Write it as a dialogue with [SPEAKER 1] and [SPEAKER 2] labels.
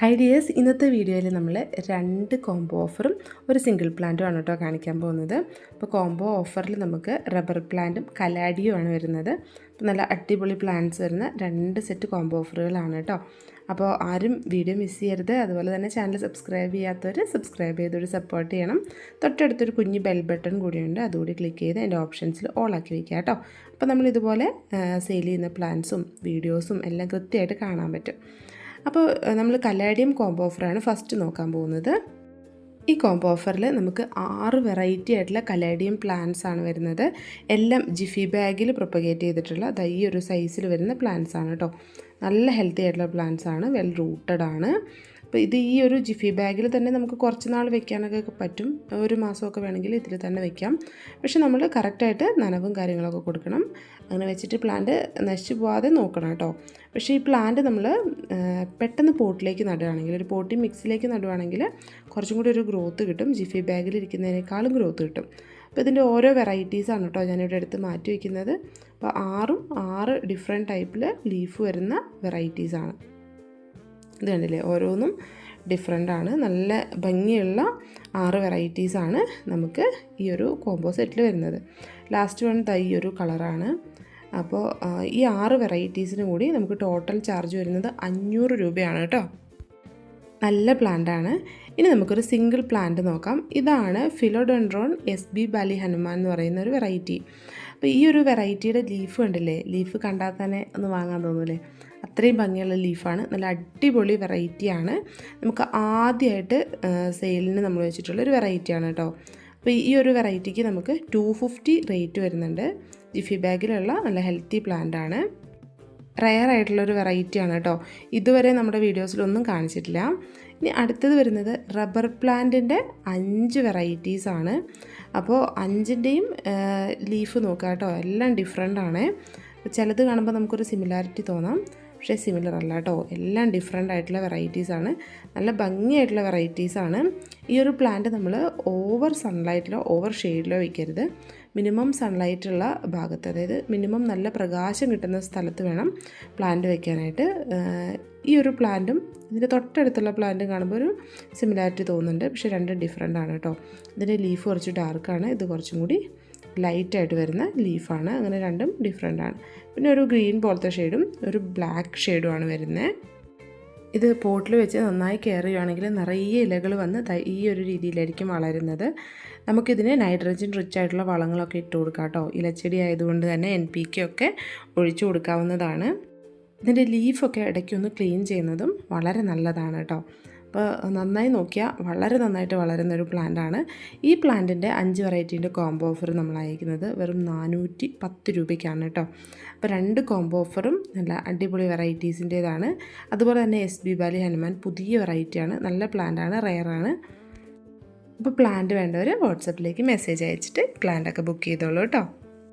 [SPEAKER 1] Hi dears ഇന്നത്തെ വീഡിയോയിൽ നമ്മൾ രണ്ട് കോംബോ ഓഫറും ഒരു സിംഗിൾ പ്ലാന്റും ആണ് കേട്ടോ കാണിക്കാൻ പോകുന്നത്. അപ്പോൾ കോംബോ ഓഫറിൽ നമുക്ക് റബ്ബർ പ്ലാന്റും കലാഡിയുമാണ് വരുന്നത്. അപ്പോൾ നല്ല അടിപൊളി പ്ലാന്റ്സ് വരുന്ന രണ്ട് സെറ്റ് കോംബോ ഓഫറുകളാണ് കേട്ടോ. അപ്പോൾ ആരും വീഡിയോ മിസ് ചെയ്യരുത്. അതുപോലെ തന്നെ ചാനൽ സബ്സ്ക്രൈബ് ചെയ്യാത്തവർ സബ്സ്ക്രൈബ് ചെയ്തൊരു സപ്പോർട്ട് ചെയ്യണം. തൊട്ടടുത്തൊരു കുഞ്ഞ് ബെൽ ബട്ടൺ കൂടിയുണ്ട്. അതുകൂടി ക്ലിക്ക് ചെയ്ത് എന്റെ ഓപ്ഷൻസിൽ ഓൾ ആക്കി വയ്ക്കുക കേട്ടോ. അപ്പോൾ നമ്മൾ ഇതുപോലെ സെയിൽ ചെയ്യുന്ന പ്ലാൻസും വീഡിയോസും എല്ലാം കൃത്യമായിട്ട് കാണാൻ പറ്റും. അപ്പോൾ നമ്മൾ കല്ലാടിയം കോംബോ ഓഫറാണ് ഫസ്റ്റ് നോക്കാൻ പോകുന്നത്. ഈ കോംബോ ഓഫറിൽ നമുക്ക് ആറ് വെറൈറ്റി ആയിട്ടുള്ള കലാഡിയം പ്ലാന്റ്സ് ആണ് വരുന്നത്. എല്ലാം ജിഫി ബാഗിൽ പ്രൊപ്പഗേറ്റ് ചെയ്തിട്ടുള്ള ഈ ഒരു സൈസിൽ വരുന്ന പ്ലാന്റ്സ് ആണ് കേട്ടോ നല്ല ഹെൽത്തി ആയിട്ടുള്ള പ്ലാന്റ്സ് ആണ് വെൽ റൂട്ടഡ് ആണ്. അപ്പോൾ ഇത് ഈ ഒരു ജിഫി ബാഗിൽ തന്നെ നമുക്ക് കുറച്ച് നാൾ വെക്കാനൊക്കെ പറ്റും. ഒരു മാസമൊക്കെ വേണമെങ്കിൽ ഇതിൽ തന്നെ വെക്കാം. പക്ഷെ നമ്മൾ കറക്റ്റായിട്ട് നനവും കാര്യങ്ങളൊക്കെ കൊടുക്കണം. അങ്ങനെ വെച്ചിട്ട് പ്ലാന്റ് നശിച്ചു പോകാതെ നോക്കണം കേട്ടോ. പക്ഷേ ഈ പ്ലാന്റ് നമ്മൾ പെട്ടെന്ന് പോട്ടിലേക്ക് നടുകയാണെങ്കിൽ ഒരു പോട്ടി മിക്സിലേക്ക് നടുകയാണെങ്കിൽ കുറച്ചും കൂടി ഒരു ഗ്രോത്ത് കിട്ടും. ജിഫി ബാഗിൽ ഇരിക്കുന്നതിനേക്കാളും ഗ്രോത്ത് കിട്ടും. അപ്പോൾ ഇതിന്റെ ഓരോ വെറൈറ്റീസാണ് കേട്ടോ ഞാനിവിടെ എടുത്ത് മാറ്റി വയ്ക്കുന്നത് അപ്പോൾ ആറും ആറ് ഡിഫറെന്റ് ടൈപ്പിൽ ലീഫ് വരുന്ന വെറൈറ്റീസാണ് ഇത് കണ്ടില്ലേ? ഓരോന്നും ഡിഫറെന്റ് ആണ്. നല്ല ഭംഗിയുള്ള ആറ് വെറൈറ്റീസാണ് നമുക്ക് ഈ ഒരു കോംബോ സെറ്റിൽ വരുന്നത്. ലാസ്റ്റ് വൺ തൈ ഒരു കളറാണ് അപ്പോൾ ഈ ആറ് വെറൈറ്റീസിന് കൂടി നമുക്ക് ടോട്ടൽ ചാർജ് വരുന്നത് അഞ്ഞൂറ് രൂപയാണ് കേട്ടോ. നല്ല പ്ലാന്റാണ് ഇനി നമുക്കൊരു സിംഗിൾ പ്ലാന്റ് നോക്കാം. ഇതാണ് philodendron S B Bali Hanuman എന്ന് പറയുന്ന ഒരു വെറൈറ്റി അപ്പോൾ ഈ ഒരു വെറൈറ്റിയുടെ ലീഫ് കണ്ടില്ലേ? ലീഫ് കണ്ടാൽ തന്നെ ഒന്ന് വാങ്ങാൻ തോന്നൂലേ? അത്രയും ഭംഗിയുള്ള ലീഫാണ്. നല്ല അടിപൊളി വെറൈറ്റിയാണ്. നമുക്ക് ആദ്യമായിട്ട് സെയിലിന് നമ്മൾ വെച്ചിട്ടുള്ള ഒരു വെറൈറ്റിയാണ് കേട്ടോ. അപ്പോൾ ഈ ഒരു വെറൈറ്റിക്ക് നമുക്ക് ടു ഫിഫ്റ്റി റേറ്റ് വരുന്നുണ്ട്. ജിഫി ബാഗിലുള്ള നല്ല ഹെൽത്തി പ്ലാന്റ് ആണ്. റയർ ആയിട്ടുള്ളൊരു വെറൈറ്റിയാണ് കേട്ടോ. ഇതുവരെ നമ്മുടെ വീഡിയോസിലൊന്നും കാണിച്ചിട്ടില്ല. ഇനി അടുത്തത് വരുന്നത് റബ്ബർ പ്ലാന്റിന്റെ അഞ്ച് വെറൈറ്റീസ് ആണ്. അപ്പോൾ അഞ്ചിന്റെയും ലീഫ് നോക്കുക കേട്ടോ. എല്ലാം ഡിഫറെന്റ് ആണ്. ചിലത് കാണുമ്പോൾ നമുക്കൊരു സിമിലാരിറ്റി തോന്നാം. പക്ഷേ സിമിലർ അല്ല കേട്ടോ എല്ലാം ഡിഫറെന്റ് ആയിട്ടുള്ള വെറൈറ്റീസാണ് നല്ല ഭംഗിയായിട്ടുള്ള വെറൈറ്റീസാണ് ഈ ഒരു പ്ലാന്റ് നമ്മൾ ഓവർ സൺലൈറ്റിലോ ഓവർ ഷെയ്ഡിലോ വയ്ക്കരുത് മിനിമം സൺലൈറ്റുള്ള ഭാഗത്ത് അതായത് മിനിമം നല്ല പ്രകാശം കിട്ടുന്ന സ്ഥലത്ത് വേണം പ്ലാന്റ് വയ്ക്കാനായിട്ട് ഈ ഒരു പ്ലാന്റും ഇതിന്റെ തൊട്ടടുത്തുള്ള പ്ലാന്റും കാണുമ്പോൾ ഒരു സിമിലാരിറ്റി തോന്നുന്നുണ്ട്. പക്ഷേ രണ്ടും ഡിഫറെന്റ് ആണ് കേട്ടോ ഇതിന്റെ ലീഫ് കുറച്ച് ഡാർക്കാണ് ഇത് കുറച്ചും കൂടി ലൈറ്റായിട്ട് വരുന്ന ലീഫാണ്. അങ്ങനെ രണ്ടും ഡിഫറെന്റ് ആണ്. പിന്നെ ഒരു ഗ്രീൻ പോലത്തെ ഷെയ്ഡും ഒരു ബ്ലാക്ക് ഷെയ്ഡുമാണ് വരുന്നത് ഇത് പോട്ടിൽ വെച്ച് നന്നായി കെയർ ചെയ്യുകയാണെങ്കിൽ നിറയെ ഇലകൾ വന്ന് ഈ ഒരു രീതിയിലായിരിക്കും വളരുന്നത്. നമുക്കിതിന് നൈട്രജൻ റിച്ച് ആയിട്ടുള്ള വളങ്ങളൊക്കെ ഇട്ട് കൊടുക്കാം കേട്ടോ. ഇലച്ചെടി ആയതുകൊണ്ട് തന്നെ എൻ പി കെ ഒക്കെ ഒഴിച്ചു കൊടുക്കാവുന്നതാണ്. ഇതിന്റെ ലീഫൊക്കെ ഇടയ്ക്കൊന്ന് ക്ലീൻ ചെയ്യുന്നതും വളരെ നല്ലതാണ് കേട്ടോ. അപ്പോൾ നന്നായി നോക്കിയാൽ വളരെ നന്നായിട്ട് വളരുന്ന ഒരു പ്ലാന്റാണ്. ഈ പ്ലാന്റിന്റെ അഞ്ച് വെറൈറ്റീന്റെ കോംബോ ഓഫർ നമ്മൾ അയക്കുന്നത് വെറും നാനൂറ്റി പത്ത് രൂപയ്ക്കാണ് കേട്ടോ അപ്പോൾ രണ്ട് കോംബോ ഓഫറും നല്ല അടിപൊളി വെറൈറ്റീസിന്റേതാണ് അതുപോലെ തന്നെ എസ് ബി ബാലി ഹനുമാൻ പുതിയ വെറൈറ്റിയാണ്. നല്ല പ്ലാന്റാണ് റെയറാണ്. അപ്പോൾ പ്ലാന്റ് വേണ്ടവർ വാട്സപ്പിലേക്ക് മെസ്സേജ് അയച്ചിട്ട് പ്ലാന്റൊക്കെ ബുക്ക് ചെയ്തോളൂ കേട്ടോ